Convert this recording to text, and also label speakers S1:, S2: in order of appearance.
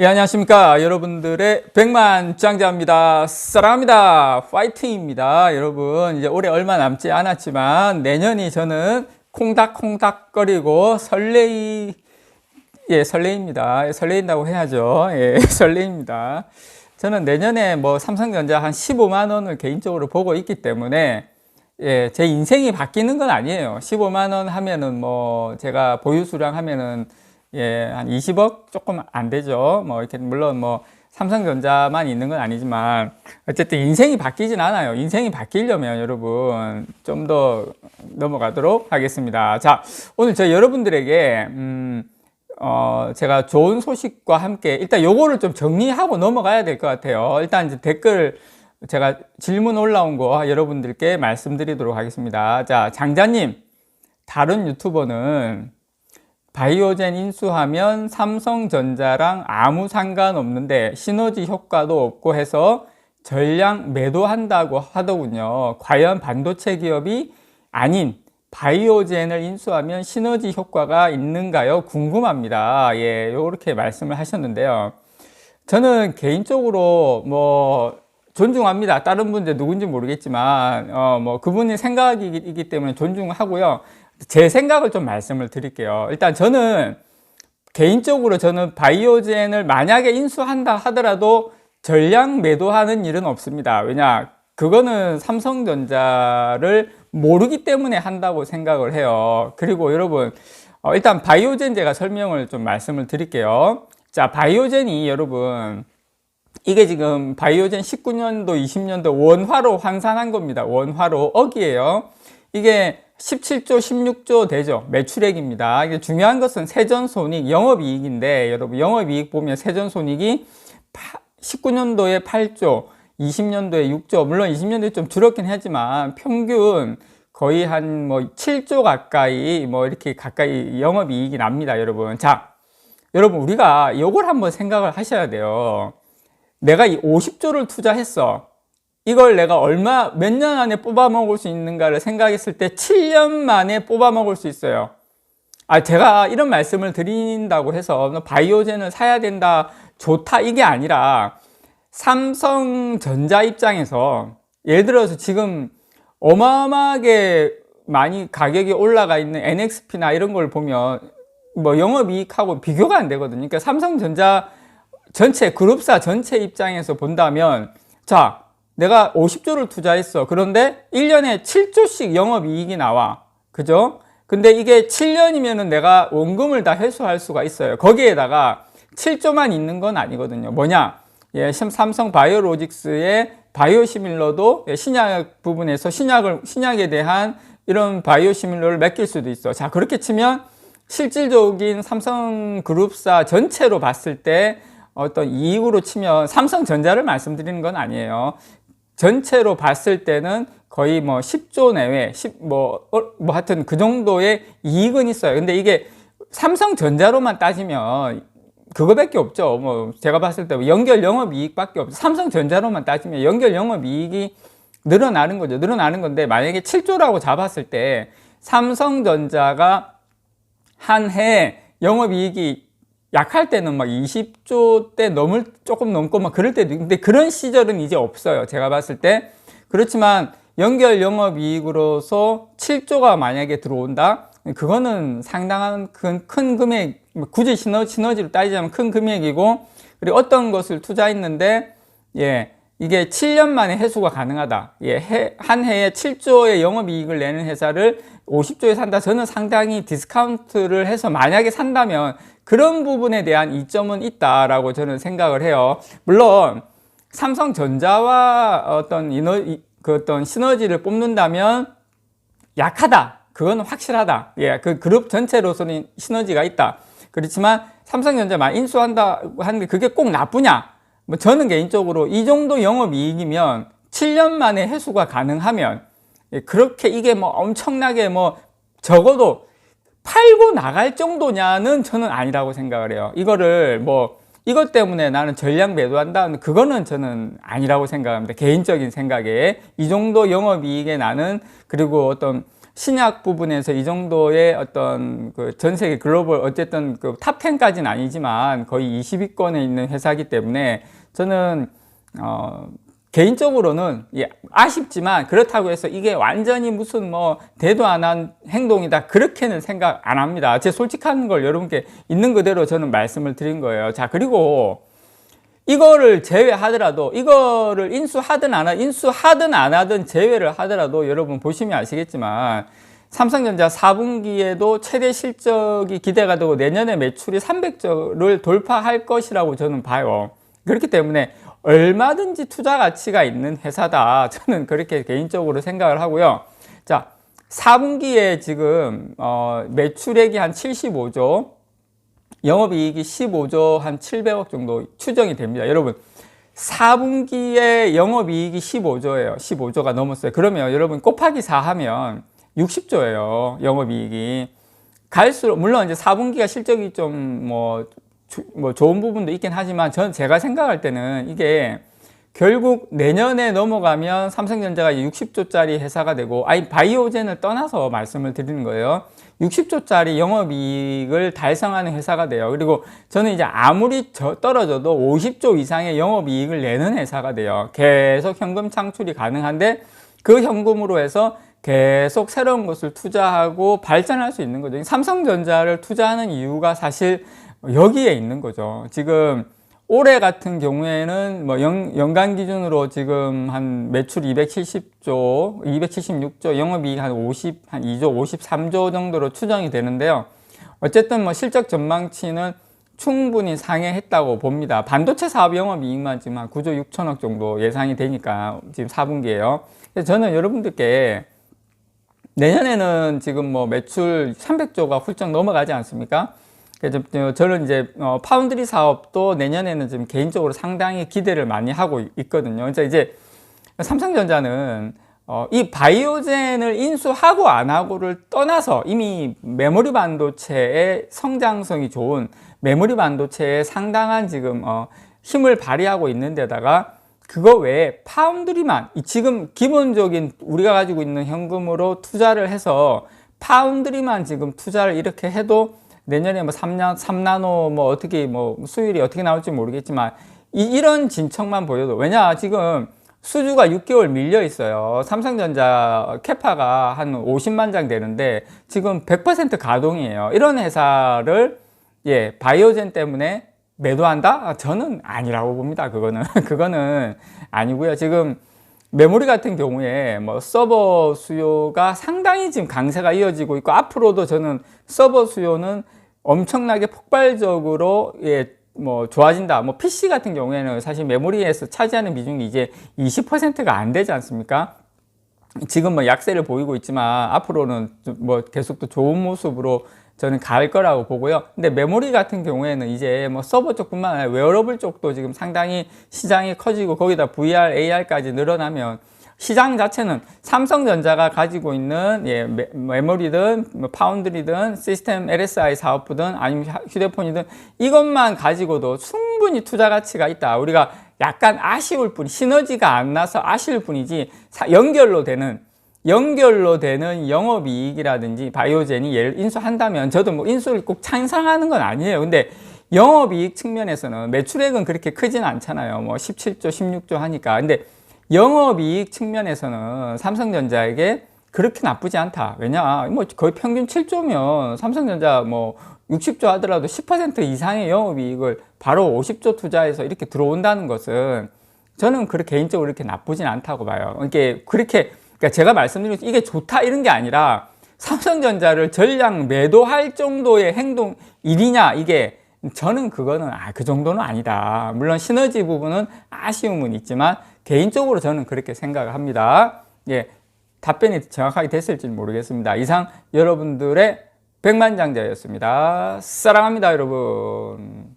S1: 예, 안녕하십니까. 여러분들의 백만 짱자입니다. 사랑합니다. 파이팅입니다. 여러분, 이제 올해 얼마 남지 않았지만 내년이 저는 콩닥콩닥거리고 설레이, 예, 설레입니다. 예, 설레인다고 해야죠. 예, 설레입니다. 저는 내년에 뭐 삼성전자 한 15만 원을 개인적으로 보고 있기 때문에 예, 제 인생이 바뀌는 건 아니에요. 15만 원 하면은 뭐 제가 보유 수량 하면은 예, 한 20억 조금 안 되죠. 뭐 이렇게 물론 뭐 삼성전자만 있는 건 아니지만 어쨌든 인생이 바뀌진 않아요. 인생이 바뀌려면 여러분 좀 더 넘어가도록 하겠습니다. 자, 오늘 저 여러분들에게 음, 어, 제가 좋은 소식과 함께 일단 요거를 좀 정리하고 넘어가야 될 것 같아요. 일단 이제 댓글 제가 질문 올라온 거 여러분들께 말씀드리도록 하겠습니다. 자, 장자님, 다른 유튜버는 바이오젠 인수하면 삼성전자랑 아무 상관없는데 시너지 효과도 없고 해서 전량 매도한다고 하더군요. 과연 반도체 기업이 아닌 바이오젠을 인수하면 시너지 효과가 있는가요? 궁금합니다. 예, 이렇게 말씀을 하셨는데요. 저는 개인적으로 뭐 존중합니다. 다른 분들 누군지 모르겠지만 어 뭐 그분의 생각이기 때문에 존중하고요. 제 생각을 좀 말씀을 드릴게요. 일단 저는 개인적으로 저는 바이오젠을 만약에 인수한다 하더라도 전량 매도하는 일은 없습니다. 왜냐? 그거는 삼성전자를 모르기 때문에 한다고 생각을 해요. 그리고 여러분, 어, 일단 바이오젠 제가 설명을 좀 말씀을 드릴게요. 자, 바이오젠이 여러분, 이게 지금 바이오젠 19년도, 20년도 원화로 환산한 겁니다. 원화로 억이에요. 이게 17조, 16조 되죠. 매출액입니다. 이게 중요한 것은 세전손익, 영업이익인데, 여러분, 영업이익 보면 세전손익이 19년도에 8조, 20년도에 6조, 물론 20년도에 좀 줄었긴 하지만 평균 거의 한 뭐 7조 가까이 뭐 이렇게 가까이 영업이익이 납니다, 여러분. 자, 여러분, 우리가 이걸 한번 생각을 하셔야 돼요. 내가 이 50조를 투자했어. 이걸 내가 얼마, 몇 년 안에 뽑아 먹을 수 있는가를 생각했을 때 7년 만에 뽑아 먹을 수 있어요. 아, 제가 이런 말씀을 드린다고 해서 바이오젠을 사야 된다, 좋다, 이게 아니라 삼성전자 입장에서 예를 들어서 지금 어마어마하게 많이 가격이 올라가 있는 NXP나 이런 걸 보면 뭐 영업이익하고 비교가 안 되거든요. 그러니까 삼성전자 전체 그룹사 전체 입장에서 본다면 자, 내가 50조를 투자했어. 그런데 1년에 7조씩 영업이익이 나와. 그죠? 근데 이게 7년이면은 내가 원금을 다 회수할 수가 있어요. 거기에다가 7조만 있는 건 아니거든요. 뭐냐? 예, 삼성 바이오로직스의 바이오시밀러도 신약 부분에서 신약을, 신약에 대한 이런 바이오시밀러를 맡길 수도 있어. 자, 그렇게 치면 실질적인 삼성 그룹사 전체로 봤을 때 어떤 이익으로 치면 삼성전자를 말씀드리는 건 아니에요. 전체로 봤을 때는 거의 뭐 10조 내외, 10, 뭐, 어, 뭐 하여튼 그 정도의 이익은 있어요. 근데 이게 삼성전자로만 따지면 그거밖에 없죠. 뭐 제가 봤을 때 연결 영업 이익밖에 없죠. 삼성전자로만 따지면 연결 영업 이익이 늘어나는 거죠. 늘어나는 건데 만약에 7조라고 잡았을 때 삼성전자가 한 해 영업 이익이 약할 때는 막 20조 대 넘을 조금 넘고 막 그럴 때도 근데 그런 시절은 이제 없어요. 제가 봤을 때 그렇지만 연결 영업 이익으로서 7조가 만약에 들어온다. 그거는 상당한 큰, 큰 금액, 굳이 시너, 시너지로 따지자면 큰 금액이고, 그리고 어떤 것을 투자했는데, 예, 이게 7년 만에 회수가 가능하다. 예, 해, 한 해에 7조의 영업이익을 내는 회사를 50조에 산다. 저는 상당히 디스카운트를 해서 만약에 산다면 그런 부분에 대한 이점은 있다라고 저는 생각을 해요. 물론, 삼성전자와 어떤 이너, 그 어떤 시너지를 뽑는다면 약하다. 그건 확실하다. 예, 그 그룹 전체로서는 시너지가 있다. 그렇지만 삼성전자만 인수한다 하는 게 그게 꼭 나쁘냐? 뭐 저는 개인적으로 이 정도 영업 이익이면 7년 만에 회수가 가능하면 예, 그렇게 이게 뭐 엄청나게 뭐 적어도 팔고 나갈 정도냐는 저는 아니라고 생각을 해요. 이거를 뭐 이것 때문에 나는 전량 매도한다. 그거는 저는 아니라고 생각합니다. 개인적인 생각에 이 정도 영업이익에 나는 그리고 어떤 신약 부분에서 이 정도의 어떤 그 전 세계 글로벌 어쨌든 그 탑 10까지는 아니지만 거의 20위권에 있는 회사이기 때문에 저는 어 개인적으로는 예, 아쉽지만 그렇다고 해서 이게 완전히 무슨 뭐 대도 안 한 행동이다 그렇게는 생각 안 합니다. 제 솔직한 걸 여러분께 있는 그대로 저는 말씀을 드린 거예요. 자 그리고 이거를 제외하더라도 이거를 인수하든 안 하, 인수하든 안 하든 제외를 하더라도 여러분 보시면 아시겠지만 삼성전자 4분기에도 최대 실적이 기대가 되고 내년에 매출이 300조를 돌파할 것이라고 저는 봐요. 그렇기 때문에 얼마든지 투자 가치가 있는 회사다. 저는 그렇게 개인적으로 생각을 하고요. 자, 4분기에 지금 어, 매출액이 한 75조, 영업이익이 15조 한 700억 정도 추정이 됩니다. 여러분 4분기에 영업이익이 15조예요. 15조가 넘었어요. 그러면 여러분 곱하기 4 하면 60조예요. 영업이익이 갈수록 물론 이제 4분기가 실적이 좀 뭐 뭐 좋은 부분도 있긴 하지만 전 제가 생각할 때는 이게 결국 내년에 넘어가면 삼성전자가 60조짜리 회사가 되고 아니 바이오젠을 떠나서 말씀을 드리는 거예요. 60조짜리 영업이익을 달성하는 회사가 돼요. 그리고 저는 이제 아무리 떨어져도 50조 이상의 영업이익을 내는 회사가 돼요. 계속 현금 창출이 가능한데 그 현금으로 해서 계속 새로운 것을 투자하고 발전할 수 있는 거죠. 삼성전자를 투자하는 이유가 사실 여기에 있는 거죠. 지금 올해 같은 경우에는 뭐 연, 연간 기준으로 지금 한 매출 270조, 276조, 영업이익 한 50, 한 2조, 53조 정도로 추정이 되는데요. 어쨌든 뭐 실적 전망치는 충분히 상회했다고 봅니다. 반도체 사업 영업이익만 지금 한 9조 6천억 정도 예상이 되니까 지금 4분기에요. 그래서 저는 여러분들께 내년에는 지금 뭐 매출 300조가 훌쩍 넘어가지 않습니까? 그래서 저는 이제 어, 파운드리 사업도 내년에는 좀 개인적으로 상당히 기대를 많이 하고 있거든요. 그래서 이제 삼성전자는 어, 이 바이오젠을 인수하고 안 하고를 떠나서 이미 메모리 반도체의 성장성이 좋은 메모리 반도체에 상당한 지금 어, 힘을 발휘하고 있는 데다가 그거 외에 파운드리만 지금 기본적인 우리가 가지고 있는 현금으로 투자를 해서 파운드리만 지금 투자를 이렇게 해도 내년에 뭐 3나, 3나노 뭐 어떻게 뭐 수율이 어떻게 나올지 모르겠지만 이, 이런 진척만 보여도 왜냐 지금 수주가 6개월 밀려 있어요. 삼성전자 캐파가 한 50만 장 되는데 지금 100% 가동이에요. 이런 회사를 예, 바이오젠 때문에 매도한다? 아, 저는 아니라고 봅니다. 그거는 그거는 아니고요. 지금 메모리 같은 경우에 뭐 서버 수요가 상당히 지금 강세가 이어지고 있고 앞으로도 저는 서버 수요는 엄청나게 폭발적으로 예, 뭐 좋아진다. 뭐 PC 같은 경우에는 사실 메모리에서 차지하는 비중이 이제 20%가 안 되지 않습니까? 지금 뭐 약세를 보이고 있지만 앞으로는 뭐 계속 또 좋은 모습으로 저는 갈 거라고 보고요. 근데 메모리 같은 경우에는 이제 뭐 서버 쪽뿐만 아니라 웨어러블 쪽도 지금 상당히 시장이 커지고 거기다 VR, AR까지 늘어나면 시장 자체는 삼성전자가 가지고 있는 예, 메모리든 뭐 파운드리든 시스템 LSI 사업부든 아니면 휴대폰이든 이것만 가지고도 충분히 투자 가치가 있다. 우리가 약간 아쉬울 뿐, 시너지가 안 나서 아쉬울 뿐이지 연결로 되는 연결로 되는 영업이익이라든지 바이오젠이 예를 인수한다면 저도 뭐 인수를 꼭 찬성하는 건 아니에요. 근데 영업이익 측면에서는 매출액은 그렇게 크진 않잖아요. 뭐 17조, 16조 하니까. 근데 영업이익 측면에서는 삼성전자에게 그렇게 나쁘지 않다. 왜냐, 뭐 거의 평균 7조면 삼성전자 뭐 60조 하더라도 10% 이상의 영업이익을 바로 50조 투자해서 이렇게 들어온다는 것은 저는 그렇게 개인적으로 이렇게 나쁘진 않다고 봐요. 이게 그렇게 그러니까 제가 말씀드린 이게 좋다 이런 게 아니라 삼성전자를 전량 매도할 정도의 행동 일이냐 이게 저는 그거는 아, 그 정도는 아니다. 물론 시너지 부분은 아쉬움은 있지만 개인적으로 저는 그렇게 생각을 합니다. 예, 답변이 정확하게 됐을지 모르겠습니다. 이상 여러분들의 백만장자였습니다. 사랑합니다, 여러분.